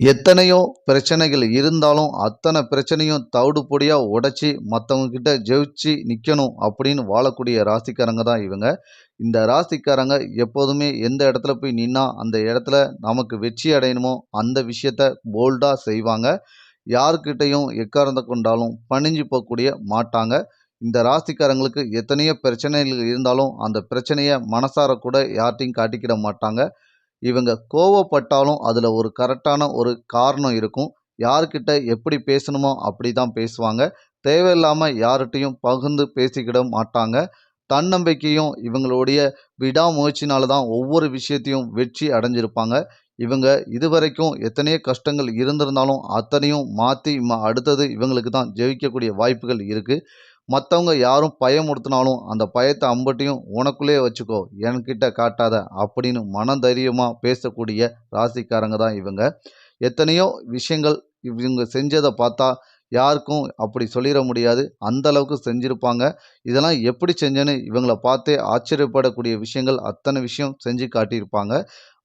எத்தனையோ பிரச்சனைகள் இருந்தாலும் அத்தனை பிரச்சனையும் தவிடு பொடியாக உடச்சி மற்றவங்கக்கிட்ட ஜெயிச்சு நிற்கணும் அப்படின்னு வாழக்கூடிய ராசிக்காரங்க தான் இவங்க. இந்த ராசிக்காரங்க எப்போதுமே எந்த இடத்துல போய் நின்னா அந்த இடத்துல நமக்கு வெற்றி அடையணுமோ அந்த விஷயத்த போல்டாக செய்வாங்க. யாருக்கிட்டையும் எக்காரந்த கொண்டாலும் பணிஞ்சு போகக்கூடிய மாட்டாங்க. இந்த ராசிக்காரங்களுக்கு எத்தனையோ பிரச்சனைகள் இருந்தாலும் அந்த பிரச்சனையை மனசார கூட யார்ட்டையும் காட்டிக்கிட மாட்டாங்க. இவங்க கோவப்பட்டாலும் அதில் ஒரு கரெக்டான ஒரு காரணம் இருக்கும். யார்கிட்ட எப்படி பேசணுமோ அப்படி தான் பேசுவாங்க. தேவையில்லாமல் யார்கிட்டையும் பகிர்ந்து பேசிக்கிட மாட்டாங்க. தன்னம்பிக்கையும் இவங்களுடைய விடாமுயற்சினால தான் ஒவ்வொரு விஷயத்தையும் வெற்றி அடைஞ்சிருப்பாங்க. இவங்க இதுவரைக்கும் எத்தனையோ கஷ்டங்கள் இருந்திருந்தாலும் அத்தனையும் மாற்றி அடுத்தது இவங்களுக்கு தான் ஜெயிக்கக்கூடிய வாய்ப்புகள் இருக்குது மற்றவங்க யாரும் பயமுறுத்தினாலும் அந்த பயத்தை அம்பட்டியும் உனக்குள்ளேயே வச்சுக்கோ என்கிட்ட காட்டாத அப்படின்னு மனதைரியமாக பேசக்கூடிய ராசிக்காரங்க தான் இவங்க. எத்தனையோ விஷயங்கள் இவங்க செஞ்சதை பார்த்தா யாருக்கும் அப்படி சொல்லிட முடியாது. அந்த அளவுக்கு செஞ்சுருப்பாங்க. இதெல்லாம் எப்படி செஞ்சேன்னு இவங்களை பார்த்தே ஆச்சரியப்படக்கூடிய விஷயங்கள் அத்தனை விஷயம் செஞ்சு காட்டியிருப்பாங்க.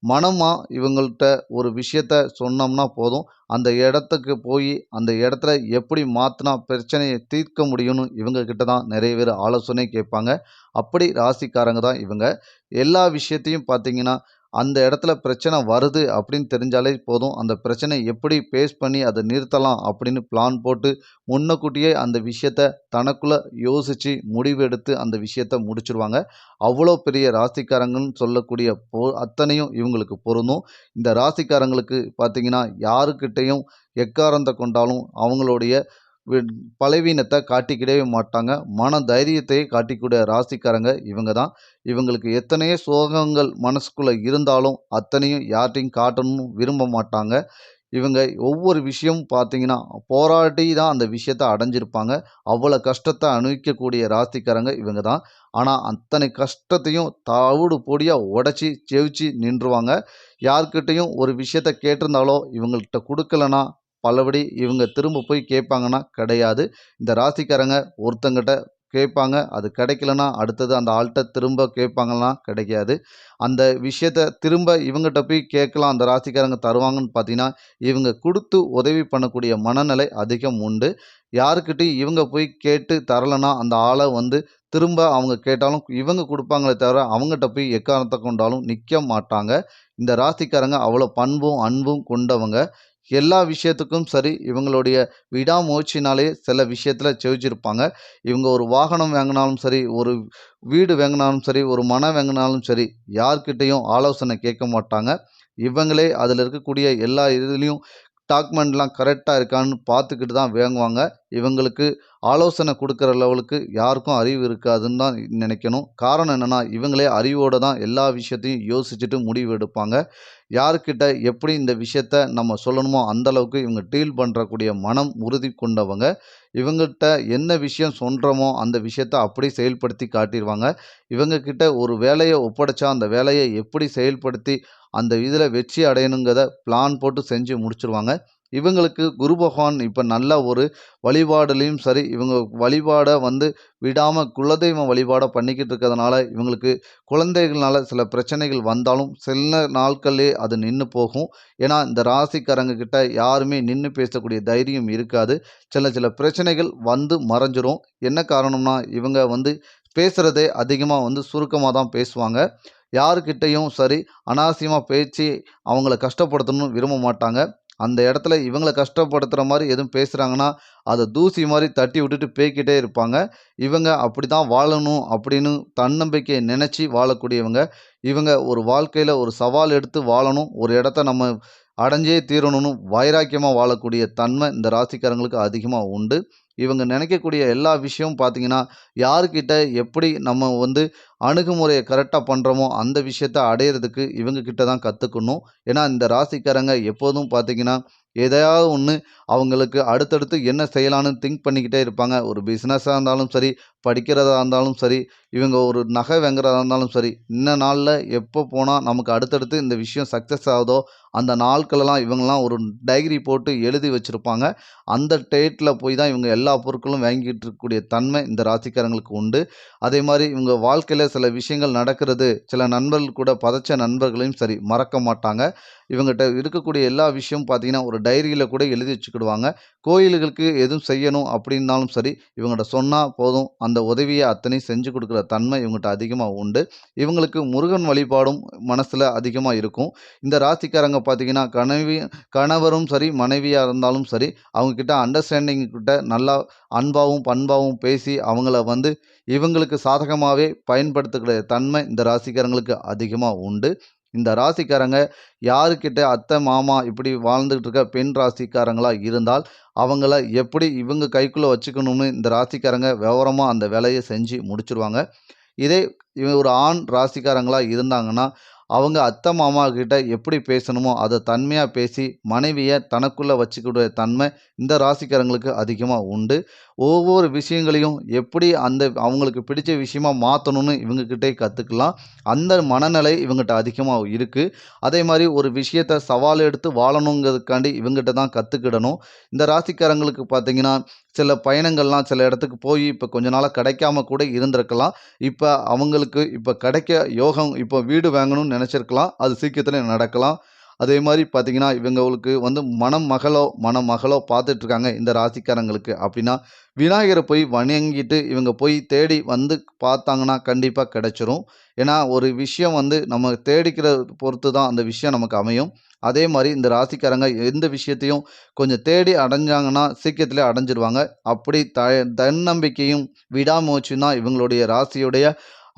மனமாக இவங்கள்ட்ட ஒரு விஷயத்த சொன்னோம்னா போதும். அந்த இடத்துக்கு போய் அந்த இடத்துல எப்படி மாற்றினா பிரச்சனையை தீர்க்க முடியும்னு இவங்கக்கிட்ட தான் நிறைய பேர் ஆலோசனை கேட்பாங்க. அப்படி ராசிக்காரங்க தான் இவங்க. எல்லா விஷயத்தையும் பார்த்தீங்கன்னா அந்த இடத்துல பிரச்சனை வருது அப்படின்னு தெரிஞ்சாலே போதும். அந்த பிரச்சனை எப்படி பேஸ் பண்ணி அதை நிறுத்தலாம் அப்படின்னு பிளான் போட்டு முன்னக்கூட்டியே அந்த விஷயத்த தனக்குள்ளே யோசித்து முடிவெடுத்து அந்த விஷயத்த முடிச்சிருவாங்க. அவ்வளோ பெரிய ராசிக்காரங்கன்னு சொல்லக்கூடிய போ அத்தனையும் இவங்களுக்கு பொருந்தும். இந்த ராசிக்காரங்களுக்கு பார்த்தீங்கன்னா யாருக்கிட்டேயும் எக்காரந்த கொண்டாலும் அவங்களுடைய பலவீனத்தை காட்டிக்கிடவே மாட்டாங்க. மன தைரியத்தையே காட்டிக்கூடிய ராசிக்காரங்க இவங்க தான் இவங்களுக்கு எத்தனையோ சோகங்கள் மனசுக்குள்ளே இருந்தாலும் அத்தனையும் யார்ட்டையும் காட்டணும்னு விரும்ப மாட்டாங்க. இவங்க ஒவ்வொரு விஷயமும் பார்த்தீங்கன்னா போராடி தான் அந்த விஷயத்தை அடைஞ்சிருப்பாங்க. அவ்வளோ கஷ்டத்தை அனுபவிக்கக்கூடிய ராசிக்காரங்க இவங்க தான் ஆனால் அத்தனை கஷ்டத்தையும் தவிடு பொடியாக உடச்சி செவிச்சு நின்றுவாங்க. யார்கிட்டையும் ஒரு விஷயத்த கேட்டிருந்தாலோ இவங்கள்ட்ட கொடுக்கலனா பலபடி இவங்க திரும்ப போய் கேட்பாங்கன்னா கிடையாது. இந்த ராசிக்காரங்க ஒருத்தங்கிட்ட கேட்பாங்க அது கிடைக்கலனா அடுத்தது அந்த ஆள்கிட்ட திரும்ப கேட்பாங்கன்னா கிடைக்காது. அந்த விஷயத்த திரும்ப இவங்ககிட்ட போய் கேட்கலாம் அந்த ராசிக்காரங்க தருவாங்கன்னு பார்த்தீங்கன்னா இவங்க கொடுத்து உதவி பண்ணக்கூடிய மனநிலை அதிகம் உண்டு. யாருக்கிட்டையும் இவங்க போய் கேட்டு தரலைன்னா அந்த ஆளை வந்து திரும்ப அவங்க கேட்டாலும் இவங்க கொடுப்பாங்களே தவிர அவங்ககிட்ட போய் எக்காரணத்தை கொண்டாலும் நிற்க மாட்டாங்க. இந்த ராசிக்காரங்க அவ்வளோ பண்பும் அன்பும் கொண்டவங்க. எல்லா விஷயத்துக்கும் சரி இவங்களுடைய விடாமுயற்சினாலே சில விஷயத்தில் செவிச்சிருப்பாங்க இவங்க ஒரு வாகனம் வாங்கினாலும் சரி ஒரு வீடு வாங்கினாலும் சரி ஒரு மனம் வாங்கினாலும் சரி யார்கிட்டையும் ஆலோசனை கேட்க மாட்டாங்க. இவங்களே அதில் இருக்கக்கூடிய எல்லா இதுலேயும் டாக்குமெண்ட்லாம் கரெக்டாக இருக்கான்னு பார்த்துக்கிட்டு தான் வாங்குவாங்க இவங்களுக்கு ஆலோசனை கொடுக்குற லெவலுக்கு யாருக்கும் அறிவு இருக்காதுன்னு தான் நினைக்கணும். காரணம் என்னென்னா இவங்களே அறிவோடு தான் எல்லா விஷயத்தையும் யோசிச்சுட்டு முடிவு எடுப்பாங்க. யாருக்கிட்ட எப்படி இந்த விஷயத்த நம்ம சொல்லணுமோ அந்தளவுக்கு இவங்க டீல் பண்ணுறக்கூடிய மனம் உறுதி கொண்டவங்க. இவங்ககிட்ட என்ன விஷயம் சொல்கிறோமோ அந்த விஷயத்த அப்படி செயல்படுத்தி காட்டிடுவாங்க இவங்கக்கிட்ட ஒரு வேலையை ஒப்படைச்சா அந்த வேலையை எப்படி செயல்படுத்தி அந்த இதில் வெற்றி அடையணுங்கிறத பிளான் போட்டு செஞ்சு முடிச்சிருவாங்க. இவங்களுக்கு குரு பகவான் இப்போ நல்ல ஒரு வழிபாடுலேயும் சரி இவங்க வழிபாடை வந்து விடாமல் குலதெய்வம் வழிபாடை பண்ணிக்கிட்டு இருக்கிறதுனால இவங்களுக்கு குழந்தைகள்னால சில பிரச்சனைகள் வந்தாலும் சில நாட்கள்லே அது நின்று போகும். ஏன்னா இந்த ராசிக்காரங்க கிட்ட யாருமே நின்று பேசக்கூடிய தைரியம் இருக்காது. சில சில பிரச்சனைகள் வந்து மறைஞ்சிரும். என்ன காரணம்னா இவங்க வந்து பேசுகிறதே அதிகமாக வந்து சுருக்கமாக தான் பேசுவாங்க. யாருக்கிட்டையும் சரி அனாவசியமாக பேச்சு அவங்கள கஷ்டப்படுத்தணும்னு விரும்ப மாட்டாங்க. அந்த இடத்துல இவங்கள கஷ்டப்படுத்துகிற மாதிரி எதுவும் பேசுகிறாங்கன்னா அதை தூசி மாதிரி தட்டி விட்டுட்டு பேய்க்கிட்டே இருப்பாங்க. இவங்க அப்படி தான் வாழணும் அப்படின்னு தன்னம்பிக்கையை நினச்சி வாழக்கூடியவங்க. இவங்க ஒரு வாழ்க்கையில் ஒரு சவால் எடுத்து வாழணும் ஒரு இடத்த நம்ம அடைஞ்சே தீரணும்னு வைராக்கியமாக வாழக்கூடிய தன்மை இந்த ராசிக்காரங்களுக்கு அதிகமாக உண்டு. இவங்க நினைக்கக்கூடிய எல்லா விஷயமும் பார்த்தீங்கன்னா யாருக்கிட்ட எப்படி நம்ம வந்து அணுகுமுறையை கரெக்டாக பண்ணுறோமோ அந்த விஷயத்த அடையிறதுக்கு இவங்கக்கிட்ட தான் கற்றுக்கணும் ஏன்னா இந்த ராசிக்காரங்க எப்போதும் பார்த்தீங்கன்னா எதையாவது ஒன்று அவங்களுக்கு அடுத்தடுத்து என்ன செய்யலான்னு திங்க் பண்ணிக்கிட்டே இருப்பாங்க. ஒரு பிஸ்னஸாக இருந்தாலும் சரி படிக்கிறதா இருந்தாலும் சரி இவங்க ஒரு நகை வாங்குறதா இருந்தாலும் சரி இன்ன நாளில் எப்போ போனால் நமக்கு அடுத்தடுத்து இந்த விஷயம் சக்ஸஸ் ஆகுதோ அந்த நாட்களெல்லாம் இவங்கெல்லாம் ஒரு டைரி போட்டு எழுதி வச்சுருப்பாங்க. அந்த டேட்டில் போய் தான் இவங்க எல்லா பொருட்களும் வாங்கிட்டு இருக்கக்கூடிய தன்மை இந்த ராசிக்காரங்களுக்கு உண்டு. அதே மாதிரி இவங்க வாழ்க்கையில் சில விஷயங்கள் நடக்கிறது சில நண்பர்கள் கூட பதச்ச நண்பர்களையும் சரி மறக்க மாட்டாங்க. இவங்ககிட்ட இருக்கக்கூடிய எல்லா விஷயமும் பார்த்தீங்கன்னா, ஒரு டைரியில் கூட எழுதி வச்சுக்கிடுவாங்க. கோயில்களுக்கு எதுவும் செய்யணும் அப்படின்னாலும் சரி, இவங்கள்ட்ட சொன்னால் போதும், அந்த உதவியை அத்தனையும் செஞ்சு கொடுக்குற தன்மை இவங்ககிட்ட அதிகமாக உண்டு. இவங்களுக்கு முருகன் வழிபாடும் மனசில் அதிகமாக இருக்கும். இந்த ராசிக்காரங்க பார்த்தீங்கன்னா, கனவி கணவரும் சரி, மனைவியாக இருந்தாலும் சரி, அவங்கக்கிட்ட அண்டர்ஸ்டாண்டிங் கிட்ட நல்லா அன்பாவும், பண்பாவும் பேசி அவங்கள வந்து இவங்களுக்கு சாதகமாகவே பயன்படுத்தக்கூடிய தன்மை இந்த ராசிக்காரங்களுக்கு அதிகமாக உண்டு. இந்த ராசிக்காரங்க யாருக்கிட்ட அத்தை, மாமா இப்படி வாழ்ந்துகிட்டு இருக்க பெண் ராசிக்காரங்களாக இருந்தால், அவங்கள எப்படி இவங்க கைக்குள்ளே வச்சுக்கணும்னு இந்த ராசிக்காரங்க விவரமாக அந்த வேலையை செஞ்சு முடிச்சுருவாங்க. இதே இவங்க ஒரு ஆண் ராசிக்காரங்களாக இருந்தாங்கன்னா, அவங்க அத்தை, மாமா கிட்ட எப்படி பேசணுமோ அதை தன்மையாக பேசி, மனைவியை தனக்குள்ளே வச்சுக்கூடிய தன்மை இந்த ராசிக்காரங்களுக்கு அதிகமாக உண்டு. ஒவ்வொரு விஷயங்களையும் எப்படி அந்த அவங்களுக்கு பிடிச்ச விஷயமா மாற்றணும்னு இவங்கக்கிட்டே கற்றுக்கலாம் அந்த மனநிலை இவங்ககிட்ட அதிகமாக இருக்குது அதே மாதிரி ஒரு விஷயத்த சவால் எடுத்து வாழணுங்கிறதுக்காண்டி இவங்ககிட்ட தான் கற்றுக்கிடணும் இந்த ராசிக்காரங்களுக்கு பார்த்தீங்கன்னா, சில பயணங்கள்லாம் சில இடத்துக்கு போய் இப்போ கொஞ்ச நாளாக கிடைக்காம கூட இருந்திருக்கலாம். இப்போ அவங்களுக்கு இப்போ கிடைக்க யோகம் இப்போ வீடு வாங்கணும்னு நினச்சிருக்கலாம் அது சீக்கிரத்தில் நடக்கலாம். அதே மாதிரி பார்த்தீங்கன்னா, இவங்களுக்கு வந்து மணமகளோ, மணமகளோ பார்த்துட்ருக்காங்க இந்த ராசிக்காரங்களுக்கு அப்படின்னா, விநாயகரை போய் வணங்கிட்டு இவங்க போய் தேடி வந்து பார்த்தாங்கன்னா, கண்டிப்பாக கிடச்சிரும் ஏன்னா, ஒரு விஷயம் வந்து நம்ம தேடிக்கிறத பொறுத்து தான் அந்த விஷயம் நமக்கு அமையும். அதே மாதிரி இந்த ராசிக்காரங்க எந்த விஷயத்தையும் கொஞ்சம் தேடி அடைஞ்சாங்கன்னா, சீக்கிரத்தில் அடைஞ்சிருவாங்க. அப்படி த தன்னம்பிக்கையும், விடாமுயற்சியும் தான் இவங்களுடைய ராசியுடைய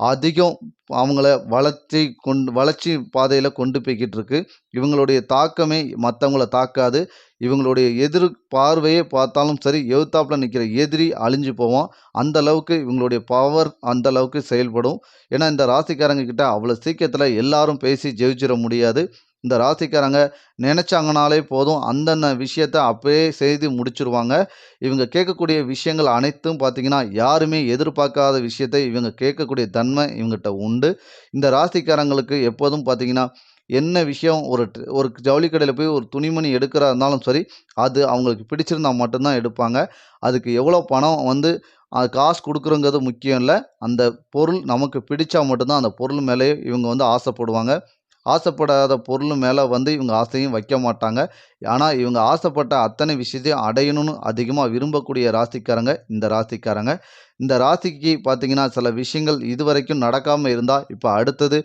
அதிகம் அவங்கள வளர்ச்சி கொண்டு வளர்ச்சி பாதையில் கொண்டு போய்க்கிட்டு இருக்கு. இவங்களுடைய தாக்கமே மற்றவங்கள தாக்காது. இவங்களுடைய எதிர் பார்வையே பார்த்தாலும் சரி, எதிர்த்தாப்புல நிற்கிற எதிரி அழிஞ்சு போவான். அந்த அளவுக்கு இவங்களுடைய பவர் அந்த அளவுக்கு செயல்படும். ஏன்னா, இந்த ராசிக்காரங்க கிட்ட அவ்வளோ சீக்கிரத்தில் எல்லாரும் பேசி ஜெயிச்சிட முடியாது. இந்த ராசிக்காரங்க நினச்சாங்கனாலே போதும், அந்தந்த விஷயத்த அப்பயே செய்து முடிச்சுருவாங்க. இவங்க கேட்கக்கூடிய விஷயங்கள் அனைத்தும் பார்த்தீங்கன்னா, யாருமே எதிர்பார்க்காத விஷயத்த இவங்க கேட்கக்கூடிய தன்மை இவங்ககிட்ட உண்டு. இந்த ராசிக்காரங்களுக்கு எப்போதும் பார்த்தீங்கன்னா, என்ன விஷயம் ஒரு ஒரு ஜவுளி கடையில் போய் ஒரு துணிமணி எடுக்கிறதா இருந்தாலும் சரி, அது அவங்களுக்கு பிடிச்சிருந்தா மட்டும்தான் எடுப்பாங்க. அதுக்கு எவ்வளோ பணம் வந்து அது காசு கொடுக்குறோங்கிறது முக்கியம் இல்லை அந்த பொருள் நமக்கு பிடிச்சா மட்டும்தான் அந்த பொருள் மேலே இவங்க வந்து ஆசைப்படுவாங்க. ஆசைப்படாத பொருள் மேலே வந்து இவங்க ஆசையும் வைக்க மாட்டாங்க. ஆனால் இவங்க ஆசைப்பட்ட அத்தனை விஷயத்தையும் அடையணும்னு அதிகமாக விரும்பக்கூடிய ராசிக்காரங்க இந்த ராசிக்காரங்க. இந்த ராசிக்கு பார்த்தீங்கன்னா, சில விஷயங்கள் இதுவரைக்கும் நடக்காமல் இருந்தால் இப்போ அடுத்தது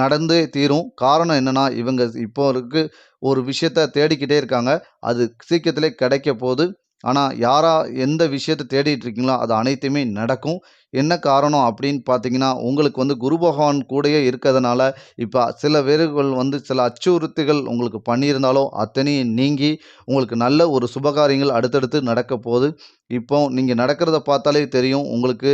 நடந்தே தீரும். காரணம் என்னென்னா இவங்க இப்போ இருக்கு ஒரு விஷயத்த தேடிக்கிட்டே இருக்காங்க. அது சீக்கிரத்திலே கிடைக்க போகுது ஆனால் யாரா எந்த விஷயத்த தேடிட்டு இருக்கீங்களோ, அது அனைத்துமே நடக்கும். என்ன காரணம் அப்படின்னு பார்த்தீங்கன்னா, உங்களுக்கு வந்து குரு பகவான் கூடயே இருக்கிறதுனால, இப்போ சில பேர்கள் வந்து சில அச்சுறுத்திகள் உங்களுக்கு பண்ணியிருந்தாலும், அத்தனையும் நீங்கி உங்களுக்கு நல்ல ஒரு சுபகாரியங்கள் அடுத்தடுத்து நடக்க போகுது இப்போ நீங்கள் நடக்கிறத பார்த்தாலே தெரியும். உங்களுக்கு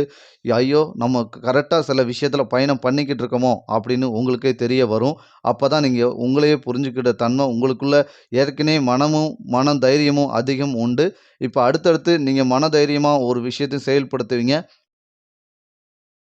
ஐயோ! நம்ம கரெக்டாக சில விஷயத்தில் பயணம் பண்ணிக்கிட்டு இருக்கோமோ! அப்படின்னு உங்களுக்கே தெரிய வரும். அப்பதான் நீங்கள் உங்களையே புரிஞ்சுக்கிட்ட தன்மை உங்களுக்குள்ள ஏற்கனவே மனமும், மன தைரியமும் அதிகம் உண்டு. இப்போ அடுத்தடுத்து நீங்கள் மன தைரியமாக ஒரு விஷயத்தையும் செயல்படுத்துவீங்க.